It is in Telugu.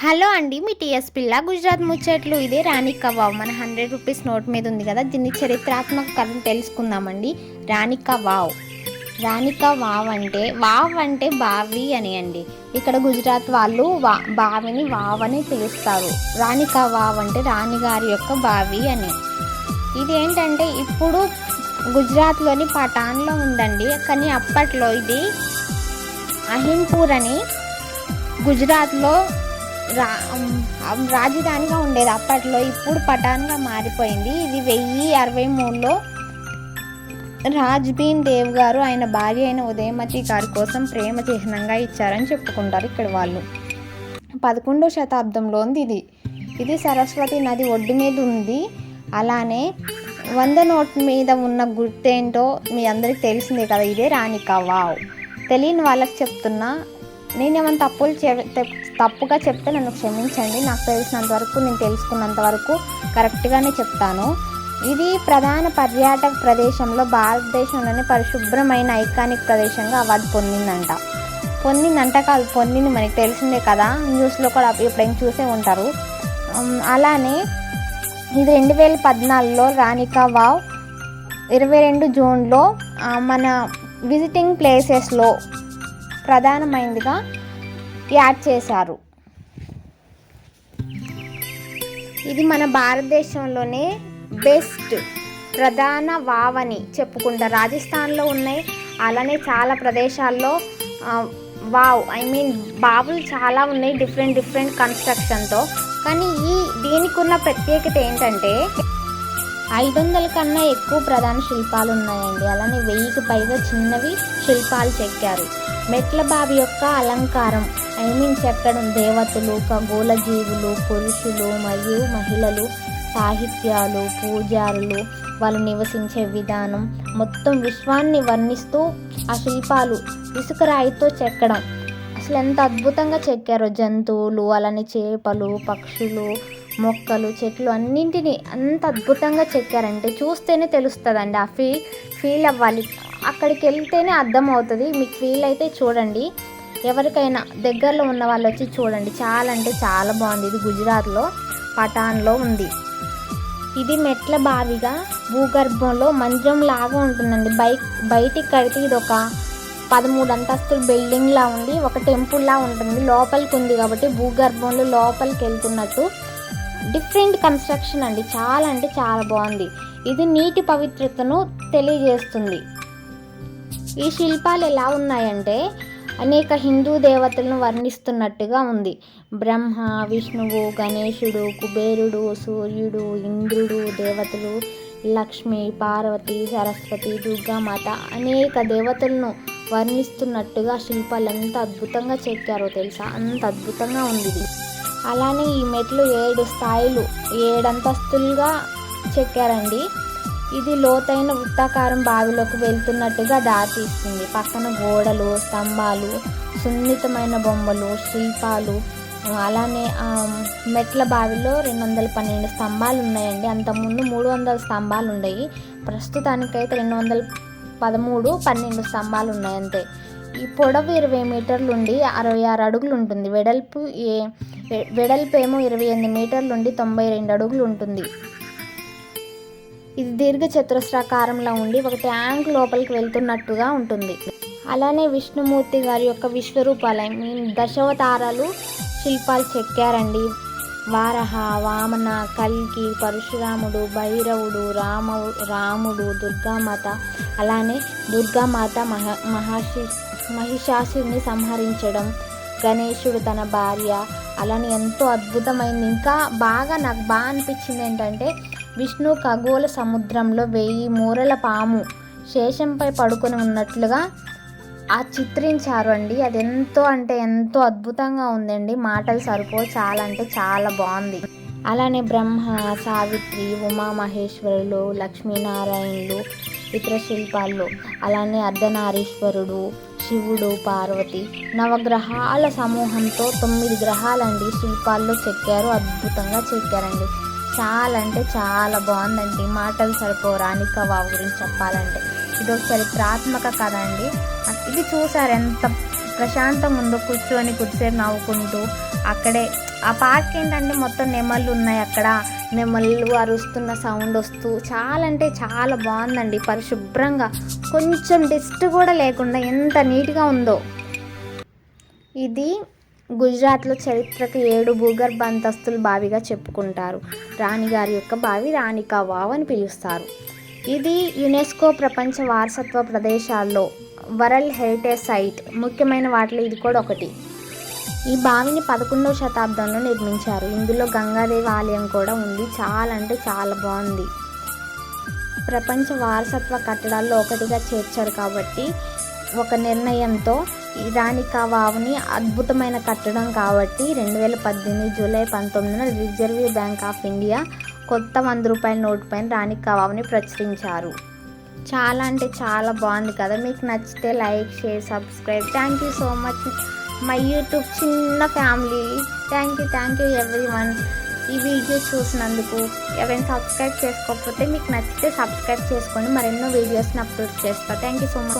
హలో అండి మీ టీఎస్ పిల్ల గుజరాత్ ముచ్చట్లు. ఇదే రాణి కవావ్. మన హండ్రెడ్ రూపీస్ నోట్ మీద ఉంది కదా దీన్ని చరిత్రాత్మక కథను తెలుసుకుందామండి. రాణిక వావ్ రాణిక వావ్ అంటే వావ్ అంటే బావి అని అండి. ఇక్కడ గుజరాత్ వాళ్ళు వా బావిని వావ్ అని పిలుస్తారు. రాణిక వావ్ అంటే రాణిగారి యొక్క బావి అని. ఇది ఏంటంటే ఇప్పుడు గుజరాత్లోని పటాన్లో ఉందండి. కానీ అప్పట్లో ఇది అహింపూర్ అని గుజరాత్లో రా రాజధానిగా ఉండేది అప్పట్లో ఇప్పుడు పటాన్గా మారిపోయింది. ఇది వెయ్యి అరవై మూడులో రాజ్బీన్ దేవ్ గారు ఆయన భార్య అయిన ఉదయమతి గారి కోసం ప్రేమ చిహ్నంగా ఇచ్చారని చెప్పుకుంటారు ఇక్కడ వాళ్ళు. పదకొండవ శతాబ్దంలో ఉంది ఇది. ఇది సరస్వతి నది ఒడ్డు మీద ఉంది. అలానే వంద నోట్ మీద ఉన్న గుర్తేంటో మీ అందరికి తెలిసిందే కదా ఇదే రాణి వావ్. తెలియని వాళ్ళకి చెప్తున్నా నేనేమైనా తప్పులు తప్పుగా చెప్తే నన్ను క్షమించండి. నాకు తెలిసినంత వరకు నేను తెలుసుకున్నంత వరకు కరెక్ట్గానే చెప్తాను. ఇది ప్రధాన పర్యాటక ప్రదేశంలో భారతదేశంలోని పరిశుభ్రమైన ఐకానిక్ ప్రదేశంగా అవార్డు పొందిందంట. పొందిందంట కాదు పొందింది మనకి తెలిసిందే కదా. న్యూస్లో కూడా ఎప్పుడైనా చూసే ఉంటారు. అలానే ఇది రెండు వేల పద్నాలుగులో రాణికా వావ్ ఇరవై రెండు జూన్లో మన విజిటింగ్ ప్లేసెస్లో ప్రధానమైనదిగా యాడ్ చేశారు. ఇది మన భారతదేశంలోనే బెస్ట్ ప్రధాన వావ్ అని చెప్పుకుంటారు. రాజస్థాన్లో ఉన్నాయి అలానే చాలా ప్రదేశాల్లో వావ్ ఐ మీన్ బావులు చాలా ఉన్నాయి డిఫరెంట్ డిఫరెంట్ కన్స్ట్రక్షన్తో. కానీ ఈ దీనికి ఉన్న ప్రత్యేకత ఏంటంటే ఐదు వందల కన్నా ఎక్కువ ప్రధాన శిల్పాలు ఉన్నాయండి అలానే వెయ్యికి పైగా చిన్నవి శిల్పాలు చెక్కారు. మెట్ల బావి యొక్క అలంకారం ఐ మీన్ చెక్కడం దేవతలు ఖగోళ జీవులు పురుషులు మరియు మహిళలు సాహిత్యాలు పూజారులు వాళ్ళు నివసించే విధానం. మొత్తం విశ్వాన్ని వర్ణిస్తూ ఆ శిల్పాలు ఇసుక రాయితో చెక్కడం. అసలు ఎంత అద్భుతంగా చెక్కారో జంతువులు అలానే చేపలు పక్షులు మొక్కలు చెట్లు అన్నింటినీ అంత అద్భుతంగా చెక్కారంటే చూస్తేనే తెలుస్తుందండి. ఆ ఫీల్ ఫీల్ అవ్వాలి. అక్కడికి వెళ్తేనే అర్థమవుతుంది. మీకు ఫీల్ అయితే చూడండి. ఎవరికైనా దగ్గరలో ఉన్న వాళ్ళు వచ్చి చూడండి. చాలా అంటే చాలా బాగుంది. ఇది గుజరాత్లో పటాన్లో ఉంది. ఇది మెట్ల బావిగా భూగర్భంలో మంచం లాగా ఉంటుందండి. బైక్ బయటికి కడితే ఇది ఒక పదమూడు అంతస్తుల బిల్డింగ్లా ఉంది. ఒక టెంపుల్లా ఉంటుంది. లోపలికి ఉంది కాబట్టి భూగర్భంలో లోపలికి వెళ్తున్నట్టు డిఫరెంట్ కన్స్ట్రక్షన్ అండి. చాలా అంటే చాలా బాగుంది. ఇది నీటి పవిత్రతను తెలియజేస్తుంది. ఈ శిల్పాలు ఎలా ఉన్నాయంటే అనేక హిందూ దేవతలను వర్ణిస్తున్నట్టుగా ఉంది. బ్రహ్మ విష్ణువు గణేశుడు కుబేరుడు సూర్యుడు ఇంద్రుడు దేవతలు లక్ష్మి పార్వతి సరస్వతి దుర్గామాత అనేక దేవతలను వర్ణిస్తున్నట్టుగా శిల్పాలు ఎంత అద్భుతంగా చెక్కారో తెలుసా? అంత అద్భుతంగా ఉంది ఇది. అలానే ఈ మెట్లు ఏడు స్థాయిలు ఏడంతస్తులుగా చెక్కారండి. ఇది లోతైన వృత్తాకారం బావిలోకి వెళ్తున్నట్టుగా దారితీస్తుంది. పక్కన గోడలు స్తంభాలు సున్నితమైన బొమ్మలు శిల్పాలు అలానే మెట్ల బావిలో రెండు వందల పన్నెండు స్తంభాలు ఉన్నాయండి. అంతకుముందు మూడు వందల స్తంభాలు ఉన్నాయి ప్రస్తుతానికైతే రెండు వందల పదమూడు పన్నెండు స్తంభాలు ఉన్నాయి అంతే ఈ పొడవు ఇరవై మీటర్లు ఉండి అరవై ఆరు అడుగులు ఉంటుంది వెడల్పు ఏ వె- ఇరవై ఎనిమిది మీటర్ల నుండి తొంభై రెండు అడుగులు ఉంటుంది. ఇది దీర్ఘ చతురస్రాకారంలో ఉండి ఒక ట్యాంక్ లోపలికి వెళ్తున్నట్టుగా ఉంటుంది. అలానే విష్ణుమూర్తి గారి యొక్క విశ్వరూపాలయం. ఐ దశావతారాలు శిల్పాలు చెక్కారండి. వారహ వామన కల్కి పరశురాముడు భైరవుడు రామ రాముడు దుర్గామాత అలానే దుర్గామాత మహ మహర్షి మహిషాసుని సంహరించడం గణేశుడు తన భార్య అలానే ఎంతో అద్భుతమైంది. ఇంకా బాగా నాకు బాగా అనిపించింది ఏంటంటే విష్ణు ఖగోళ సముద్రంలో వెయ్యి మూరల పాము శేషంపై పడుకొని ఉన్నట్లుగా ఆ చిత్రించారు అండి. అది ఎంతో అంటే ఎంతో అద్భుతంగా ఉందండి. మాటలు సరిపో చాలా అంటే చాలా బాగుంది. అలానే బ్రహ్మ సావిత్రి ఉమామహేశ్వరులు లక్ష్మీనారాయణులు ఇతర శిల్పాల్లో అలానే అర్ధనారీశ్వరుడు శివుడు పార్వతి నవగ్రహాల సమూహంతో తొమ్మిది గ్రహాలండి శిల్పాల్లో చెక్కారు అద్భుతంగా చెక్కారండి. చాలా అంటే చాలా బాగుందండి. మాటలు సరిపో రాణిక గురించి చెప్పాలంటే. ఇది ఒక చరిత్రాత్మక కథ అండి. ఇది చూసారు ఎంత ప్రశాంతంగా ఉందో కూర్చొని కొద్దిసేపు నవ్వుకుంటూ అక్కడే ఆ పార్క్ ఏంటంటే మొత్తం నెమళ్ళు ఉన్నాయి అక్కడ. నెమళ్ళు అరుస్తున్న సౌండ్ వస్తూ చాలా అంటే చాలా బాగుందండి పరిశుభ్రంగా. కొంచెం డస్ట్ కూడా లేకుండా ఎంత నీట్గా ఉందో. ఇది గుజరాత్లో చరిత్రకు ఏడు భూగర్భ అంతస్తులు బావిగా చెప్పుకుంటారు. రాణిగారి యొక్క బావి రాణికా వావ్ అని పిలుస్తారు. ఇది యునెస్కో ప్రపంచ వారసత్వ ప్రదేశాల్లో వరల్డ్ హెరిటేజ్ సైట్. ముఖ్యమైన వాటిలో ఇది కూడా ఒకటి. ఈ బావిని పదకొండవ శతాబ్దంలో నిర్మించారు. ఇందులో గంగాదేవి ఆలయం కూడా ఉంది. చాలా అంటే చాలా బాగుంది. ప్రపంచ వారసత్వ కట్టడాల్లో ఒకటిగా చేర్చారు కాబట్టి ఒక నిర్ణయంతో ఈ రాణికా వావుని అద్భుతమైన కట్టడం కాబట్టి రెండు వేల పద్దెనిమిది జూలై పంతొమ్మిదిన రిజర్వ్ బ్యాంక్ ఆఫ్ ఇండియా కొత్త వంద రూపాయల నోటు పైన రాణికా వావుని ప్రచురించారు. చాలా అంటే చాలా బాగుంది కదా. మీకు నచ్చితే like share subscribe. Thank you so much. My YouTube చిన్న family. Thank you thank you everyone ఈ వీడియో చూసినందుకు ఎవరైనా సబ్స్క్రైబ్ చేసుకోకపోతే మీకు నచ్చితే సబ్స్క్రైబ్ చేసుకోండి. మరెన్నో వీడియోస్ని అప్లోడ్ చేస్తా. Thank you so much